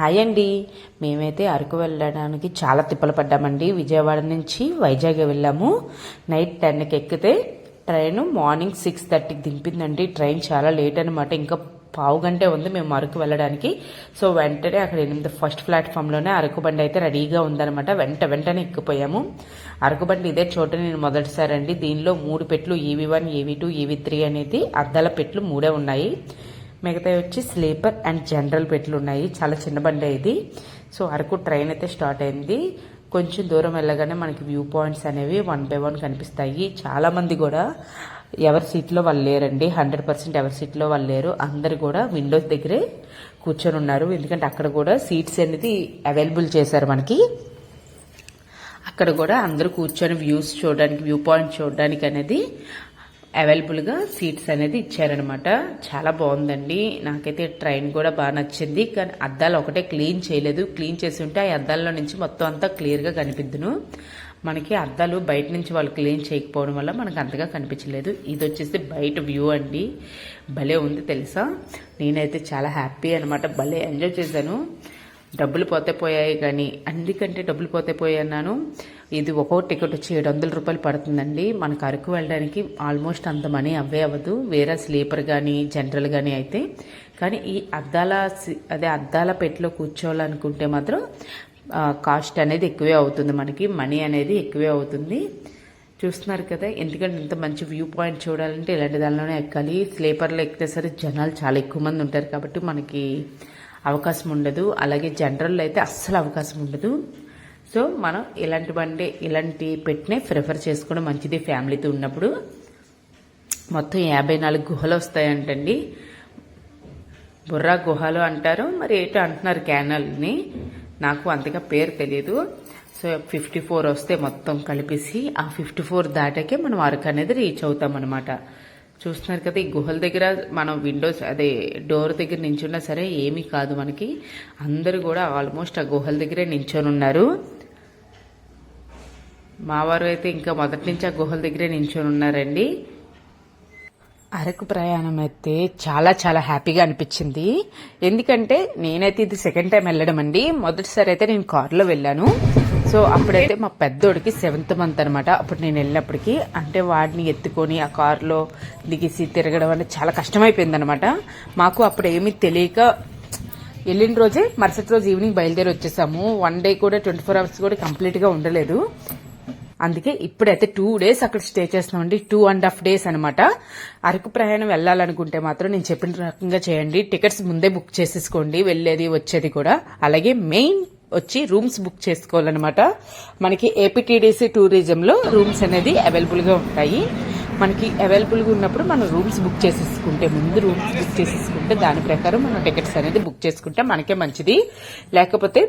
Hi అండి మేమైతే అరకు వెళ్ళడానికి చాలా తిప్పలు పడ్డామండి. విజయవాడ నుంచి వైజాగ్ వెళ్ళాము. నైట్ టెన్కి ఎక్కితే ట్రైన్ మార్నింగ్ సిక్స్ థర్టీకి దింపిందండి. ట్రైన్ చాలా లేట్ అనమాట ఇంకా పావు గంటే ఉంది మేము అరకు వెళ్ళడానికి. సో వెంటనే అక్కడ ఎనిమిది ఫస్ట్ ప్లాట్ఫామ్లోనే అరకు బండి అయితే రెడీగా ఉందన్నమాట. వెంట వెంటనే ఎక్కిపోయాము. అరకు బండి ఇదే చోట నేను మొదటిసారి అండి దీనిలో మూడు పెట్లు EV one EV two EV three అనేది అద్దాల పెట్లు మూడే ఉన్నాయి. మిగతా వచ్చి స్లీపర్ అండ్ జనరల్ బెడ్లు ఉన్నాయి. చాలా చిన్న బండి ఇది. సో అరకు ట్రైన్ అయితే స్టార్ట్ అయింది. కొంచెం దూరం వెళ్ళగానే మనకి వ్యూ పాయింట్స్ అనేవి వన్ బై వన్ కనిపిస్తాయి. చాలామంది కూడా ఎవరి సీట్లో వాళ్ళు లేరండి. హండ్రెడ్ పర్సెంట్ ఎవరి సీట్లో వాళ్ళు లేరు. అందరు కూడా విండోస్ దగ్గరే కూర్చొని ఉన్నారు. ఎందుకంటే అక్కడ కూడా సీట్స్ అనేది అవైలబుల్ చేశారు మనకి. అక్కడ కూడా అందరూ కూర్చొని వ్యూస్ చూడడానికి వ్యూ పాయింట్ చూడడానికి అనేది అవైలబుల్గా సీట్స్ అనేది ఇచ్చారనమాట చాలా బాగుందండి. నాకైతే ట్రైన్ కూడా బాగా నచ్చింది. కానీ అద్దాలు ఒకటే క్లీన్ చేయలేదు. క్లీన్ చేసి ఉంటే ఆ అద్దాల్లో నుంచి మొత్తం అంతా క్లియర్గా కనిపిద్దును. మనకి అద్దాలు బయట నుంచి వాళ్ళు క్లీన్ చేయకపోవడం వల్ల మనకు అంతగా కనిపించలేదు. ఇది వచ్చేసి బయట వ్యూ అండి. భలే ఉంది తెలుసా? నేనైతే చాలా హ్యాపీ అనమాట భలే ఎంజాయ్ చేశాను. డబ్బులు పోతే పోయాయి కానీ అందుకంటే డబ్బులు పోతే పోయాయి ఇది ఒక్కో టికెట్ వచ్చి ఏడు వందల రూపాయలు పడుతుందండి. మనకు అరకు వెళ్ళడానికి ఆల్మోస్ట్ అంత మనీ అవే అవ్వదు. వేరే స్లీపర్ కానీ జనరల్ కానీ అయితే. కానీ ఈ అద్దాల అదే అద్దాల పెట్టిలో కూర్చోవాలనుకుంటే మాత్రం కాస్ట్ అనేది ఎక్కువే అవుతుంది మనకి. మనీ అనేది ఎక్కువే అవుతుంది. చూస్తున్నారు కదా ఎందుకంటే ఇంత మంచి వ్యూ పాయింట్ చూడాలంటే ఇలాంటి దానిలోనే ఎక్కాలి. స్లీపర్లో ఎక్కితే సరే జనాలు చాలా ఎక్కువ మంది ఉంటారు కాబట్టి మనకి అవకాశం ఉండదు. అలాగే జనరల్లో అయితే అస్సలు అవకాశం ఉండదు. సో మనం ఇలాంటి బండి ఇలాంటి పెట్టినే ప్రిఫర్ చేసుకోవడం మంచిది ఫ్యామిలీతో ఉన్నప్పుడు. మొత్తం యాభై నాలుగు గుహలు వస్తాయంటండి. బుర్రా గుహలు అంటారు. మరి ఏంటో అంటున్నారు క్యానల్ని. నాకు అంతగా పేరు తెలియదు. సో ఫిఫ్టీ ఫోర్ వస్తే మొత్తం కలిపేసి ఆ ఫిఫ్టీ ఫోర్ దాటాకే మనం అరకు అనేది రీచ్ అవుతాం అనమాట చూస్తున్నారు కదా ఈ గుహల దగ్గర మనం విండోస్ అదే డోర్ దగ్గర నించున్నా సరే ఏమీ కాదు మనకి. అందరూ కూడా ఆల్మోస్ట్ ఆ గుహల దగ్గరే నించొని ఉన్నారు. మావారు అయితే ఇంకా మొదటి నుంచి ఆ గుహల దగ్గరే నించొని ఉన్నారండి. అరకు ప్రయాణం అయితే చాలా చాలా హ్యాపీగా అనిపించింది. ఎందుకంటే నేనైతే ఇది సెకండ్ టైం వెళ్ళడం అండి. మొదటిసారి అయితే నేను కారులో వెళ్ళాను. సో అప్పుడైతే మా పెద్దోడికి సెవెంత్ మంత్ అనమాట అప్పుడు నేను వెళ్ళినప్పటికీ అంటే వాడిని ఎత్తుకొని ఆ కారులో దిగేసి తిరగడం అనేది చాలా కష్టమైపోయింది అనమాట మాకు అప్పుడు ఏమీ తెలియక వెళ్ళిన రోజే మరుసటి రోజు ఈవినింగ్ బయలుదేరి వచ్చేసాము. వన్ డే కూడా ట్వంటీ ఫోర్ అవర్స్ కూడా కంప్లీట్గా ఉండలేదు. అందుకే ఇప్పుడైతే టూ డేస్ అక్కడ స్టే చేస్తున్నామండి టూ అండ్ హాఫ్ డేస్ అనమాట అరకు ప్రయాణం వెళ్ళాలనుకుంటే మాత్రం నేను చెప్పిన రకంగా చేయండి. టికెట్స్ ముందే బుక్ చేసేసుకోండి. వెళ్ళేది వచ్చేది కూడా. అలాగే మెయిన్ వచ్చి రూమ్స్ బుక్ చేసుకోవాలన్నమాట. మనకి ఏపీటీడీసీ టూరిజంలో రూమ్స్ అనేది అవైలబుల్గా ఉంటాయి. మనకి అవైలబుల్గా ఉన్నప్పుడు మనం రూమ్స్ బుక్ చేసేసుకుంటే ముందు రూమ్స్ బుక్ చేసేసుకుంటే దాని ప్రకారం మనం టికెట్స్ అనేది బుక్ చేసుకుంటే మనకే మంచిది. లేకపోతే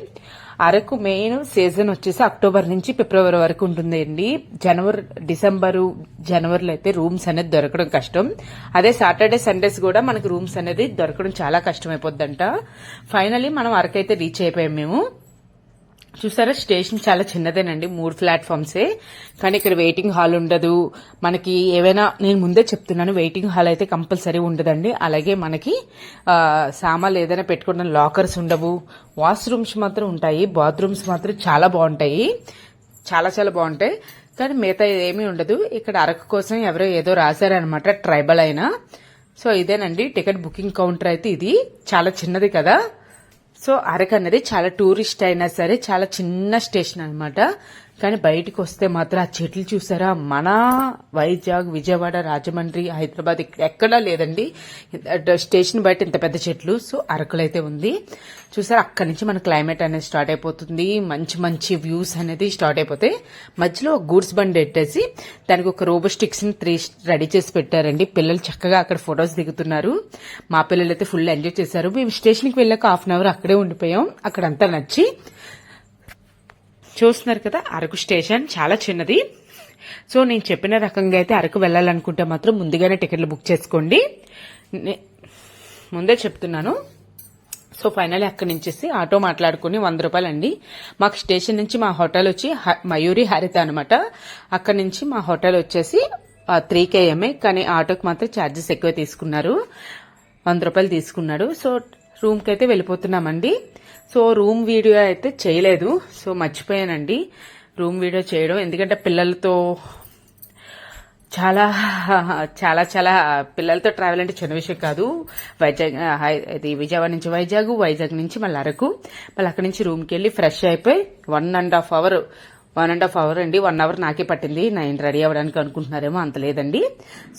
అరకు మెయిన్ సీజన్ వచ్చేసి అక్టోబర్ నుంచి ఫిబ్రవరి వరకు ఉంటుందండి. జనవరి డిసెంబరు జనవరిలో అయితే రూమ్స్ అనేది దొరకడం కష్టం. అదే సాటర్డే సండేస్ కూడా మనకు రూమ్స్ అనేది దొరకడం చాలా కష్టం అయిపోద్దంట ఫైనలీ మనం అరకు అయితే రీచ్ అయిపోయాం మేము. చూసారా? స్టేషన్ చాలా చిన్నదేనండి మూడు ప్లాట్ఫామ్సే. కానీ ఇక్కడ వెయిటింగ్ హాల్ ఉండదు. మనకి ఏవైనా నేను ముందే చెప్తున్నాను వెయిటింగ్ హాల్ అయితే కంపల్సరీ ఉండదండి. అలాగే మనకి సామాన్లు ఏదైనా పెట్టుకున్న లాకర్స్ ఉండవు. వాష్రూమ్స్ మాత్రం ఉంటాయి బాత్రూమ్స్ మాత్రం చాలా బాగుంటాయి. చాలా చాలా బాగుంటాయి. కానీ మిగతా ఏమీ ఉండదు. ఇక్కడ అరకు కోసం ఎవరో ఏదో రాశారనమాట ట్రైబల్ అయినా. సో ఇదేనండి టికెట్ బుకింగ్ కౌంటర్ అయితే ఇది. చాలా చిన్నది కదా. సో అరకు అనేది చాలా టూరిస్ట్ అయినా సరే చాలా చిన్న స్టేషన్ అనమాట కానీ బయటికి వస్తే మాత్రం ఆ చెట్లు చూసారా? మన వైజాగ్ విజయవాడ రాజమండ్రి హైదరాబాద్ ఇక్కడ ఎక్కడా లేదండి. స్టేషన్ బయట ఇంత పెద్ద చెట్లు. సో అరకులు అయితే ఉంది. చూసారా అక్కడి నుంచి మన క్లైమేట్ అనేది స్టార్ట్ అయిపోతుంది. మంచి మంచి వ్యూస్ అనేది స్టార్ట్ అయిపోతాయి మధ్యలో గూడ్స్ బండి పెట్టేసి దానికి ఒక రోబోస్టిక్స్ని త్రీ రెడీ చేసి పెట్టారండి. పిల్లలు చక్కగా అక్కడ ఫొటోస్ దిగుతున్నారు. మా పిల్లలు అయితే ఫుల్ ఎంజాయ్ చేశారు. మేము స్టేషన్కి వెళ్ళాక హాఫ్ అన్ అవర్ అక్కడే ఉండిపోయాం. అక్కడంతా నచ్చి చూస్తున్నారు కదా అరకు స్టేషన్ చాలా చిన్నది. సో నేను చెప్పిన రకంగా అయితే అరకు వెళ్ళాలనుకుంటే మాత్రం ముందుగానే టికెట్లు బుక్ చేసుకోండి. ముందే చెప్తున్నాను. సో ఫైనల్ అక్కడి నుంచేసి ఆటో మాట్లాడుకుని వంద రూపాయలు అండి మాకు స్టేషన్ నుంచి మా హోటల్ వచ్చి హ- మయూరి హరిత అనమాట అక్కడి నుంచి మా హోటల్ వచ్చేసి త్రీ కేఎంఏ కానీ ఆటోకి మాత్రం ఛార్జెస్ ఎక్కువ తీసుకున్నారు. వంద రూపాయలు తీసుకున్నాడు. సో రూమ్కి అయితే వెళ్ళిపోతున్నామండి. సో రూమ్ వీడియో అయితే చేయలేదు. సో మర్చిపోయానండి. రూమ్ వీడియో చేయడం. ఎందుకంటే పిల్లలతో చాలా చాలా చాలా పిల్లలతో ట్రావెల్ అంటే చిన్న విషయం కాదు. వైజాగ్ ఇది విజయవాడ నుంచి వైజాగ్ వైజాగ్ నుంచి మళ్ళీ అరకు. మళ్ళీ అక్కడి నుంచి రూమ్కి వెళ్ళి ఫ్రెష్ అయిపోయి one and half hour one and half hour అండి. వన్ అవర్ నాకే పట్టింది. నేను రెడీ అవ్వడానికి అనుకుంటున్నారేమో అంత లేదండి.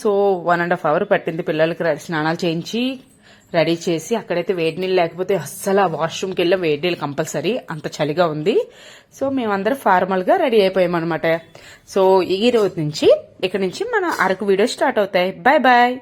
So one and half hour పట్టింది పిల్లలకి స్నానాలు చేయించి రెడీ చేసి అక్కడైతే వేడి నీళ్ళు లేకపోతే అస్సలు వాష్రూమ్కి వెళ్ళాం వేడి నీళ్ళు కంపల్సరీ. అంత చలిగా ఉంది. సో మేమందరం ఫార్మల్గా రెడీ అయిపోయాం సో ఈ రోజు నుంచి ఇక్కడ నుంచి మన అరకు వీడియో స్టార్ట్ అవుతాయి. Bye bye